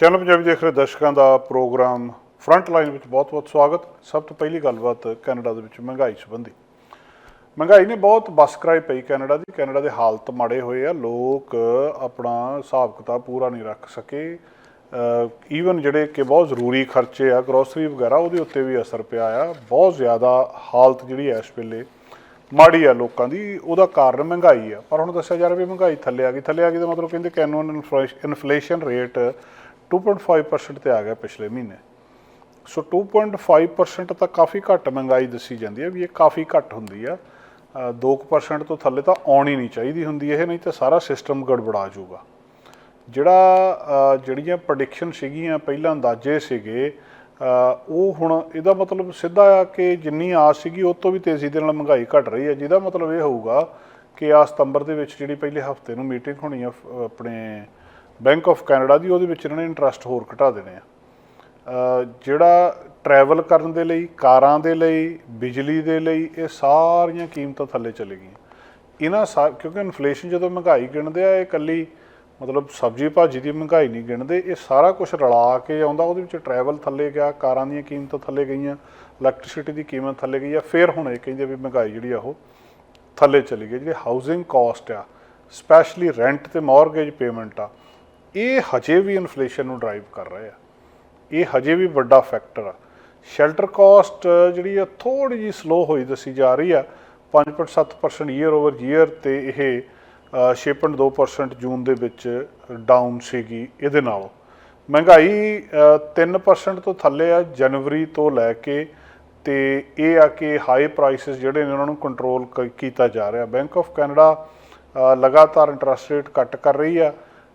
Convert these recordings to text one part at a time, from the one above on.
Channel Punjabi ਦੇਖ ਰਹੇ ਦਰਸ਼ਕਾਂ ਦਾ ਪ੍ਰੋਗਰਾਮ ਫਰੰਟ ਲਾਈਨ ਵਿੱਚ ਬਹੁਤ-ਬਹੁਤ ਸਵਾਗਤ। ਸਭ ਤੋਂ ਪਹਿਲੀ ਗੱਲਬਾਤ ਕੈਨੇਡਾ ਦੇ ਵਿੱਚ ਮਹਿੰਗਾਈ ਸੰਬੰਧੀ। ਮਹਿੰਗਾਈ ਨੇ ਬਹੁਤ ਬਸ ਕਰਾਈ ਪਈ ਕੈਨੇਡਾ ਦੀ। ਕੈਨੇਡਾ ਦੇ ਹਾਲਤ ਮਾੜੇ ਹੋਏ ਆ। ਲੋਕ ਆਪਣਾ ਹਿਸਾਬ ਕਿਤਾਬ ਪੂਰਾ ਨਹੀਂ ਰੱਖ ਸਕੇ। ਈਵਨ ਜਿਹੜੇ ਕਿ ਬਹੁਤ ਜ਼ਰੂਰੀ ਖਰਚੇ ਆ ਗਰੋਸਰੀ ਵਗੈਰਾ, ਉਹਦੇ ਉੱਤੇ ਵੀ ਅਸਰ ਪਿਆ ਆ। ਬਹੁਤ ਜ਼ਿਆਦਾ ਹਾਲਤ ਜਿਹੜੀ ਐ ਇਸ ਵੇਲੇ ਮਾੜੀ ਆ ਲੋਕਾਂ ਦੀ। ਉਹਦਾ ਕਾਰਨ ਮਹਿੰਗਾਈ ਆ। ਪਰ ਹੁਣ ਦੱਸਿਆ ਜਾ ਰਿਹਾ ਵੀ ਮਹਿੰਗਾਈ ਥੱਲੇ ਆ ਗਈ। ਥੱਲੇ ਆ ਗਈ ਦਾ ਮਤਲਬ ਕਹਿੰਦੇ ਕੈਨੂਨ ਇਨਫਲੇਸ਼ਨ ਰੇਟ 2.5% ਤੇ ਆ ਗਿਆ ਪਿਛਲੇ ਮਹੀਨੇ। ਸੋ 2.5% ਤਾਂ ਕਾਫੀ ਘੱਟ ਮਹਿੰਗਾਈ ਦੱਸੀ ਜਾਂਦੀ ਹੈ ਵੀ ਇਹ ਕਾਫੀ ਘੱਟ ਹੁੰਦੀ ਆ। ਅ, 2% ਤੋਂ ਥੱਲੇ ਤਾਂ ਆਉਣੀ ਨਹੀਂ ਚਾਹੀਦੀ ਹੁੰਦੀ ਇਹ ਨਹੀਂ ਤਾਂ ਸਾਰਾ ਸਿਸਟਮ ਗੜਬੜਾ ਜਾਊਗਾ। ਜਿਹੜਾ ਜਿਹੜੀਆਂ ਪ੍ਰੈਡਿਕਸ਼ਨ ਸੀਗੀਆਂ ਪਹਿਲਾਂ ਅੰਦਾਜ਼ੇ ਸੀਗੇ ਉਹ ਹੁਣ ਇਹਦਾ ਮਤਲਬ ਸਿੱਧਾ ਆ ਕਿ ਜਿੰਨੀ ਆਸ ਸੀਗੀ ਉਹ ਤੋਂ ਵੀ ਤੇਜ਼ੀ ਦੇ ਨਾਲ ਮਹਿੰਗਾਈ ਘਟ ਰਹੀ ਹੈ। ਜਿਹਦਾ ਮਤਲਬ ਇਹ ਹੋਊਗਾ ਕਿ ਆ ਸਤੰਬਰ ਦੇ ਵਿੱਚ ਜਿਹੜੀ ਪਹਿਲੇ ਹਫ਼ਤੇ ਨੂੰ ਮੀਟਿੰਗ ਹੋਣੀ ਆ ਆਪਣੇ ਬੈਂਕ ਆਫ ਕੈਨੇਡਾ ਦੀ, ਉਹਦੇ ਵਿੱਚ ਇਹਨਾਂ ਨੇ ਇੰਟਰਸਟ ਹੋਰ ਘਟਾ ਦੇਣੇ ਆ। ਜਿਹੜਾ ਟਰੈਵਲ ਕਰਨ ਦੇ ਲਈ, ਕਾਰਾਂ ਦੇ ਲਈ, ਬਿਜਲੀ ਦੇ ਲਈ, ਇਹ ਸਾਰੀਆਂ ਕੀਮਤਾਂ ਥੱਲੇ ਚਲੇ ਗਈਆਂ। ਇਹਨਾਂ ਸਾ, ਕਿਉਂਕਿ ਇਨਫਲੇਸ਼ਨ ਜਦੋਂ ਮਹਿੰਗਾਈ ਗਿਣਦੇ ਆ, ਇਹ ਇਕੱਲੀ ਮਤਲਬ ਸਬਜ਼ੀ ਭਾਜੀ ਦੀ ਮਹਿੰਗਾਈ ਨਹੀਂ ਗਿਣਦੇ, ਇਹ ਸਾਰਾ ਕੁਝ ਰਲਾ ਕੇ ਆਉਂਦਾ, ਉਹਦੇ ਵਿੱਚ ਟਰੈਵਲ ਥੱਲੇ ਗਿਆ, ਕਾਰਾਂ ਦੀਆਂ ਕੀਮਤਾਂ ਥੱਲੇ ਗਈਆਂ ਇਲੈਕਟ੍ਰਿਸਿਟੀ ਦੀ ਕੀਮਤ ਥੱਲੇ ਗਈ ਆ, ਫਿਰ ਹੁਣ ਇਹ ਕਹਿੰਦੇ ਵੀ ਮਹਿੰਗਾਈ ਜਿਹੜੀ ਆ ਉਹ ਥੱਲੇ ਚਲੀ ਗਈ ਜਿਹੜੀ ਹਾਊਸਿੰਗ ਕਾਸਟ ਆ ਸਪੈਸ਼ਲੀ ਰੈਂਟ ਤੇ ਮਾਰਗੇਜ ਪੇਮੈਂਟ ਆ ਇਹ ਹਜੇ ਵੀ ਇਨਫਲੇਸ਼ਨ ਨੂੰ ਡਰਾਈਵ ਕਰ ਰਹੇ ਆ। ਇਹ ਹਜੇ ਵੀ ਵੱਡਾ ਫੈਕਟਰ ਆ। ਸ਼ੈਲਟਰ ਕਾਸਟ ਜਿਹੜੀ ਆ ਥੋੜੀ ਜੀ ਸਲੋ ਹੋਈ ਦੱਸੀ ਜਾ ਰਹੀ ਆ। 5.7% ਈਅਰ ਓਵਰ ਈਅਰ ਤੇ ਇਹ ਅ, 6.2% ਜੂਨ ਦੇ ਵਿੱਚ ਡਾਊਨ ਸੀਗੀ ਇਹਦੇ ਨਾਲੋਂ। ਮਹਿੰਗਾਈ ਅ, 3% ਤੋਂ ਥੱਲੇ ਆ ਜਨਵਰੀ ਤੋਂ ਲੈ ਕੇ ਤੇ ਇਹ ਆ ਕਿ ਹਾਈ ਪ੍ਰਾਈਸਸ ਜਿਹੜੇ ਨੇ ਉਹਨਾਂ ਨੂੰ ਕੰਟਰੋਲ ਕੀਤਾ ਜਾ ਰਿਹਾ। ਬੈਂਕ ਆਫ ਕੈਨੇਡਾ ਲਗਾਤਾਰ ਇੰਟਰਸਟ ਰੇਟ ਕੱਟ ਕਰ ਰਹੀ ਆ।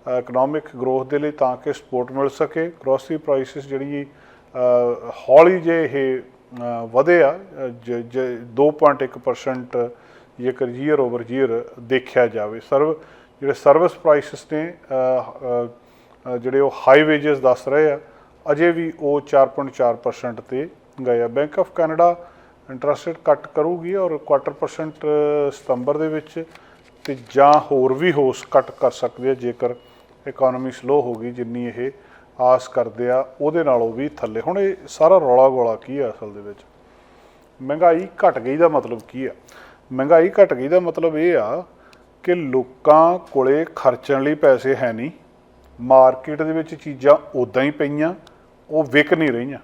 ਇਕਨੋਮਿਕ ਗਰੋਥ ਦੇ ਲਈ ਤਾਂ ਕਿ ਸਪੋਰਟ ਮਿਲ ਸਕੇ। ਗਰੋਸਰੀ ਪ੍ਰਾਈਸਿਸ ਜਿਹੜੀ ਹੌਲੀ ਜੇ ਇਹ ਵਧੇ ਆ ਅ, ਜ- ਜ- 2.1% ਜੇਕਰ ਈਅਰ ਓਵਰ ਈਅਰ ਦੇਖਿਆ ਜਾਵੇ। ਸਰਵ ਜਿਹੜੇ ਸਰਵਿਸ ਪ੍ਰਾਈਸਿਸ ਨੇ ਜਿਹੜੇ ਉਹ ਹਾਈ ਵੇਜਸ ਦੱਸ ਰਹੇ ਆ ਅਜੇ ਵੀ ਉਹ 4.4% ਤੇ ਗਏ ਆ। Bank of Canada interest rate cut ਕਰੂਗੀ ਔਰ ਕੁਆਟਰ ਪਰਸੈਂਟ ਸਤੰਬਰ ਦੇ ਵਿੱਚ ਤੇ ਜਾਂ ਹੋਰ ਵੀ ਹੋਸ ਕੱਟ ਕਰ ਸਕਦੇ ਆ ਜੇਕਰ ਇਕਨੋਮੀ ਸਲੋ ਹੋ ਗਈ ਜਿੰਨੀ ਇਹ ਆਸ ਕਰਦੇ ਆ, ਉਹਦੇ ਨਾਲੋਂ ਵੀ ਥੱਲੇ। ਹੁਣ ਇਹ ਸਾਰਾ ਰੌਲਾ ਗੋਲਾ ਕੀ ਆ ਅਸਲ ਦੇ ਵਿੱਚ? ਮਹਿੰਗਾਈ ਘਟ ਗਈ ਦਾ ਮਤਲਬ ਕੀ ਆ? ਮਹਿੰਗਾਈ ਘਟ ਗਈ ਦਾ ਮਤਲਬ ਇਹ ਆ ਕਿ ਲੋਕਾਂ ਕੋਲੇ ਖਰਚਣ ਲਈ ਪੈਸੇ ਹੈ ਨਹੀਂ। ਮਾਰਕੀਟ ਦੇ ਵਿੱਚ ਚੀਜ਼ਾਂ ਉਦਾਂ ਹੀ ਪਈਆਂ, ਉਹ ਵਿਕ ਨਹੀਂ ਰਹੀਆਂ।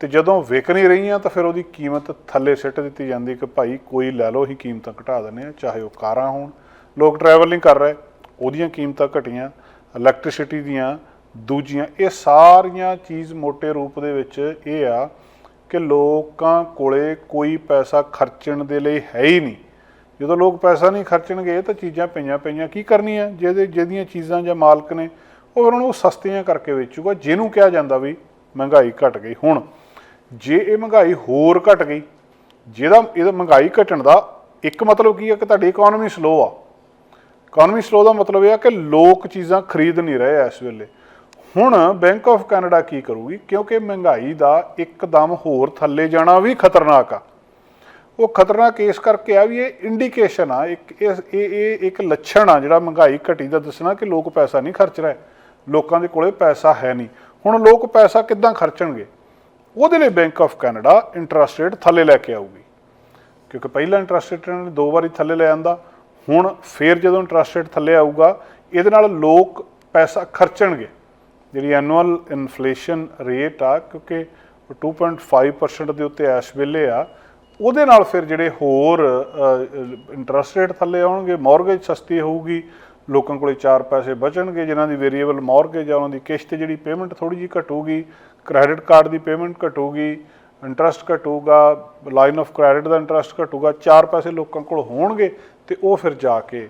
ਤੇ ਜਦੋਂ ਵਿਕ ਨਹੀਂ ਰਹੀਆਂ ਤਾਂ ਫਿਰ ਉਹਦੀ ਕੀਮਤ ਥੱਲੇ ਸਿੱਟ ਦਿੱਤੀ ਜਾਂਦੀ ਕਿ ਭਾਈ ਕੋਈ ਲੈ ਲਓ ਹੀ ਕੀਮਤਾਂ ਘਟਾ ਦਿੰਦੇ ਆ ਚਾਹੇ ਉਹ ਕਾਰਾਂ ਹੋਣ। ਲੋਕ ਟਰੈਵਲਿੰਗ ਕਰ ਰਹੇ। ਉਹਦੀਆਂ ਕੀਮਤਾਂ ਘਟੀਆਂ ਇਲੈਕਟ੍ਰਿਸਿਟੀ ਦੀਆਂ ਦੂਜੀਆਂ, ਇਹ ਸਾਰੀਆਂ ਚੀਜ਼ ਮੋٹے ਰੂਪ ਦੇ ਵਿੱਚ ਇਹ ਆ ਕਿ ਲੋਕਾਂ ਕੋਲੇ ਕੋਈ ਪੈਸਾ ਖਰਚਣ ਦੇ ਲਈ ਹੈ ਹੀ ਨਹੀਂ। ਜਦੋਂ ਲੋਕ ਪੈਸਾ ਨਹੀਂ ਖਰਚਣਗੇ ਤਾਂ ਚੀਜ਼ਾਂ ਪਈਆਂ ਪਈਆਂ, ਕੀ ਕਰਨੀਆਂ? ਜਿਹਦੇ, ਜਿਹਦੀਆਂ ਚੀਜ਼ਾਂ ਜਾਂ ਮਾਲਕ ਨੇ, ਉਹ ਫਿਰ ਉਹਨੂੰ ਸਸਤੀਆਂ ਕਰਕੇ ਵੇਚੂਗਾ, ਜਿਹਨੂੰ ਕਿਹਾ ਜਾਂਦਾ ਵੀ ਮਹਿੰਗਾਈ ਘਟ ਗਈ। ਹੁਣ ਜੇ ਇਹ ਮਹਿੰਗਾਈ ਹੋਰ ਘਟ ਗਈ, ਜਿਹਦਾ, ਇਹਦਾ ਮਹਿੰਗਾਈ ਘਟਣ ਦਾ ਇੱਕ ਮਤਲਬ ਕੀ ਹੈ ਕਿ ਤੁਹਾਡੀ ਇਕਨੋਮੀ ਸਲੋ ਆ। ਇਕਨੋਮੀ ਸਲੋ ਦਾ ਮਤਲਬ ਇਹ ਆ ਕਿ ਲੋਕ ਚੀਜ਼ਾਂ ਖਰੀਦ ਨਹੀਂ ਰਹੇ ਇਸ ਵੇਲੇ। ਹੁਣ ਬੈਂਕ ਆਫ ਕੈਨੇਡਾ ਕੀ ਕਰੂਗੀ? ਕਿਉਂਕਿ ਮਹਿੰਗਾਈ ਦਾ ਇੱਕਦਮ ਹੋਰ ਥੱਲੇ ਜਾਣਾ ਵੀ ਖਤਰਨਾਕ ਆ। ਉਹ ਖਤਰਨਾਕ ਇਸ ਕਰਕੇ ਆ ਵੀ ਇਹ ਇੰਡੀਕੇਸ਼ਨ ਆ, ਇੱਕ ਇਹ ਇਹ ਇੱਕ ਲੱਛਣ ਆ ਜਿਹੜਾ ਮਹਿੰਗਾਈ ਘਟੀ ਦਾ ਦੱਸਣਾ ਕਿ ਲੋਕ ਪੈਸਾ ਨਹੀਂ ਖਰਚ ਰਹੇ। ਲੋਕਾਂ ਦੇ ਕੋਲੇ ਪੈਸਾ ਹੈ ਨਹੀਂ। ਹੁਣ ਲੋਕ ਪੈਸਾ ਕਿੱਦਾਂ ਖਰਚਣਗੇ? ਉਹਦੇ ਲਈ Bank of Canada interest rate ਥੱਲੇ ਲੈ ਕੇ ਆਊਗੀ। ਕਿਉਂਕਿ ਪਹਿਲਾਂ ਇੰਟਰਸਟ ਰੇਟ ਨੇ ਦੋ ਵਾਰੀ ਥੱਲੇ ਲੈ ਆਂਦਾ। ਹੁਣ ਫੇਰ ਜਦੋਂ ਇੰਟਰਸਟ ਰੇਟ ਥੱਲੇ ਆਊਗਾ, ਇਹਦੇ ਨਾਲ ਲੋਕ ਪੈਸਾ ਖਰਚਣਗੇ। ਜਿਹੜੀ ਐਨੂਅਲ ਇਨਫਲੇਸ਼ਨ ਰੇਟ ਆ, ਕਿਉਂਕਿ ਉਹ 2.5% ਦੇ ਉੱਤੇ ਇਸ ਵੇਲੇ ਆ, ਉਹਦੇ ਨਾਲ ਫਿਰ ਜਿਹੜੇ ਹੋਰ ਇੰਟਰਸਟ ਰੇਟ ਥੱਲੇ ਆਉਣਗੇ ਮਾਰਗੇਜ ਸਸਤੀ ਹੋਊਗੀ, ਲੋਕਾਂ ਕੋਲੇ 4 ਪੈਸੇ ਬਚਣਗੇ, ਜਿਨ੍ਹਾਂ ਦੀ ਵੇਰੀਏਬਲ ਮਾਰਗੇਜ ਆ, ਉਹਨਾਂ ਦੀ ਕਿਸ਼ਤ ਜਿਹੜੀ ਪੇਮੈਂਟ ਥੋੜੀ ਜਿਹੀ ਘਟੂਗੀ ਕ੍ਰੈਡਿਟ ਕਾਰਡ ਦੀ ਪੇਮੈਂਟ ਘਟੂਗੀ ਇੰਟਰਸਟ ਘਟੂਗਾ ਲਾਈਨ ਆਫ ਕ੍ਰੈਡਿਟ ਦਾ ਇੰਟਰਸਟ ਘਟੂਗਾ 4 ਪੈਸੇ ਲੋਕਾਂ ਕੋਲ ਹੋਣਗੇ ਤੇ ਉਹ ਫਿਰ ਜਾ ਕੇ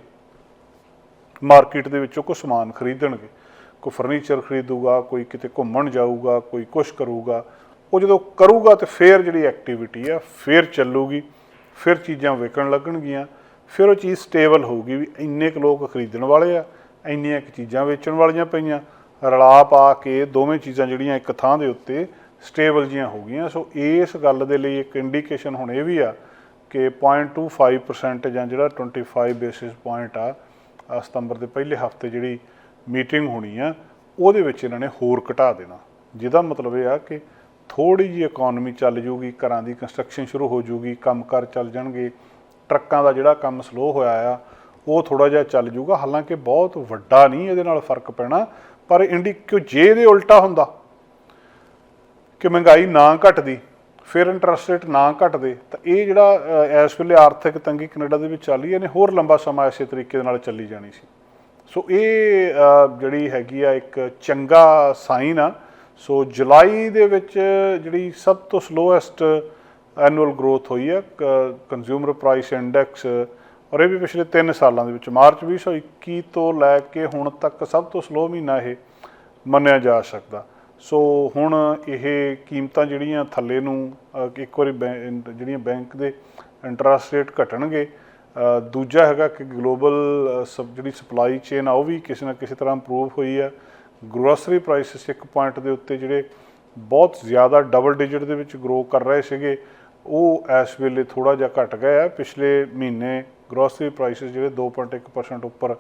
ਮਾਰਕੀਟ ਦੇ ਵਿੱਚੋਂ ਕੋਈ ਸਮਾਨ ਖਰੀਦਣਗੇ। ਕੋਈ ਫਰਨੀਚਰ ਖਰੀਦੂਗਾ, ਕੋਈ ਕਿਤੇ ਘੁੰਮਣ ਜਾਊਗਾ, ਕੋਈ ਕੁਝ ਕਰੂਗਾ। ਉਹ ਜਦੋਂ ਕਰੂਗਾ ਤੇ ਫਿਰ ਜਿਹੜੀ ਐਕਟੀਵਿਟੀ ਆ, ਫਿਰ ਚੱਲੂਗੀ, ਫਿਰ ਚੀਜ਼ਾਂ ਵਿਕਣ ਲੱਗਣਗੀਆਂ। ਫਿਰ ਉਹ ਚੀਜ਼ ਸਟੇਬਲ ਹੋਊਗੀ ਵੀ ਇੰਨੇ ਕੁ ਲੋਕ ਖਰੀਦਣ ਵਾਲੇ ਆ, ਇੰਨੀਆਂ ਕੁ ਚੀਜ਼ਾਂ ਵੇਚਣ ਵਾਲੀਆਂ ਪਈਆਂ। ਰਲਾ ਪਾ ਕੇ ਦੋਵੇਂ ਚੀਜ਼ਾਂ ਜਿਹੜੀਆਂ ਇੱਕ ਥਾਂ ਦੇ ਉੱਤੇ ਸਟੇਬਲ ਜੀਆਂ ਹੋ ਗਈਆਂ। ਸੋ ਇਸ ਗੱਲ ਦੇ ਲਈ ਇੱਕ ਇੰਡੀਕੇਸ਼ਨ ਹੁਣ ਇਹ ਵੀ ਆ ਕਿ 0.25% ਜਾਂ ਜਿਹੜਾ 25 ਬੇਸਿਸ ਪੁਆਇੰਟ ਆ ਸਤੰਬਰ ਦੇ ਪਹਿਲੇ ਹਫ਼ਤੇ ਜਿਹੜੀ ਮੀਟਿੰਗ ਹੋਣੀ ਆ, ਉਹਦੇ ਵਿੱਚ ਇਹਨਾਂ ਨੇ ਹੋਰ ਘਟਾ ਦੇਣਾ। ਜਿਹਦਾ ਮਤਲਬ ਇਹ ਆ ਕਿ ਥੋੜੀ ਜਿਹੀ ਇਕਨੋਮੀ ਚੱਲ ਜੂਗੀ, ਘਰਾਂ ਦੀ ਕੰਸਟਰਕਸ਼ਨ ਸ਼ੁਰੂ ਹੋ ਜੂਗੀ, ਕੰਮਕਾਰ ਚੱਲ ਜਾਣਗੇ, ਟਰੱਕਾਂ ਦਾ ਜਿਹੜਾ ਕੰਮ ਸਲੋ ਹੋਇਆ ਆ, ਉਹ ਥੋੜਾ ਜਿਹਾ ਚੱਲ ਜੂਗਾ। ਹਾਲਾਂਕਿ ਬਹੁਤ ਵੱਡਾ ਨਹੀਂ ਇਹਦੇ ਨਾਲ ਫ਼ਰਕ ਪੈਣਾ, ਪਰ ਇੰਡੀ ਕਿਉਂ ਜੇ ਇਹਦੇ ਉਲਟਾ ਹੁੰਦਾ। ਕਿ ਮਹਿੰਗਾਈ ਨਾ ਘਟਦੀ ਫਿਰ ਇੰਟਰਸਟ ਰੇਟ ਨਾ ਘਟਦੇ, ਤਾਂ ਇਹ ਜਿਹੜਾ ਇਸ ਵੇਲੇ ਆਰਥਿਕ ਤੰਗੀ ਕੈਨੇਡਾ ਦੇ ਵਿੱਚ ਚੱਲ ਰਹੀ ਹੈ, ਇਹਨੇ ਹੋਰ ਲੰਬਾ ਸਮਾਂ ਇਸੇ ਤਰੀਕੇ ਦੇ ਨਾਲ ਚੱਲੀ ਜਾਣੀ ਸੀ। ਸੋ ਇਹ ਜਿਹੜੀ ਹੈਗੀ ਆ ਇੱਕ ਚੰਗਾ ਸਾਈਨ ਆ। ਸੋ ਜੁਲਾਈ ਦੇ ਵਿੱਚ ਜਿਹੜੀ ਸਭ ਤੋਂ ਸਲੋਐਸਟ ਐਨੂਅਲ ਗਰੋਥ ਹੋਈ ਹੈ ਕੰਜ਼ਿਊਮਰ ਪ੍ਰਾਈਸ ਇੰਡੈਕਸ ਔਰ ਇਹ ਵੀ ਪਿਛਲੇ 3 ਸਾਲਾਂ ਦੇ ਵਿੱਚ, ਮਾਰਚ 2021 ਤੋਂ ਲੈ ਕੇ ਹੁਣ ਤੱਕ ਸਭ ਤੋਂ ਸਲੋ ਮਹੀਨਾ ਇਹ ਮੰਨਿਆ ਜਾ ਸਕਦਾ। ਸੋ ਹੁਣ ਇਹ ਕੀਮਤਾਂ ਜਿਹੜੀਆਂ ਥੱਲੇ ਨੂੰ ਇੱਕ ਵਾਰੀ ਬੈਂ- ਜਿਹੜੀਆਂ ਬੈਂਕ ਦੇ ਇੰਟਰਸਟ ਰੇਟ ਘਟਣਗੇ ਦੂਜਾ ਹੈਗਾ ਕਿ ਗਲੋਬਲ ਜਿਹੜੀ ਸਪਲਾਈ ਚੇਨ ਆ, ਉਹ ਵੀ ਕਿਸੇ ਨਾ ਕਿਸੇ ਤਰ੍ਹਾਂ ਇੰਪਰੂਵ ਹੋਈ ਆ। ਗਰੋਸਰੀ ਪ੍ਰਾਈਸਸ ਇੱਕ ਪੁਆਇੰਟ ਦੇ ਉੱਤੇ ਜਿਹੜੇ ਬਹੁਤ ਜ਼ਿਆਦਾ ਡਬਲ ਡਿਜਿਟ ਦੇ ਵਿੱਚ ਗਰੋ ਕਰ ਰਹੇ ਸੀਗੇ, ਉਹ ਇਸ ਵੇਲੇ ਥੋੜਾ ਜਿਹਾ ਘਟ ਗਏ ਆ। ਪਿਛਲੇ ਮਹੀਨੇ ਗਰੋਸਰੀ ਪ੍ਰਾਈਸਸ ਜਿਹੜੇ 2.1% ਉੱਪਰ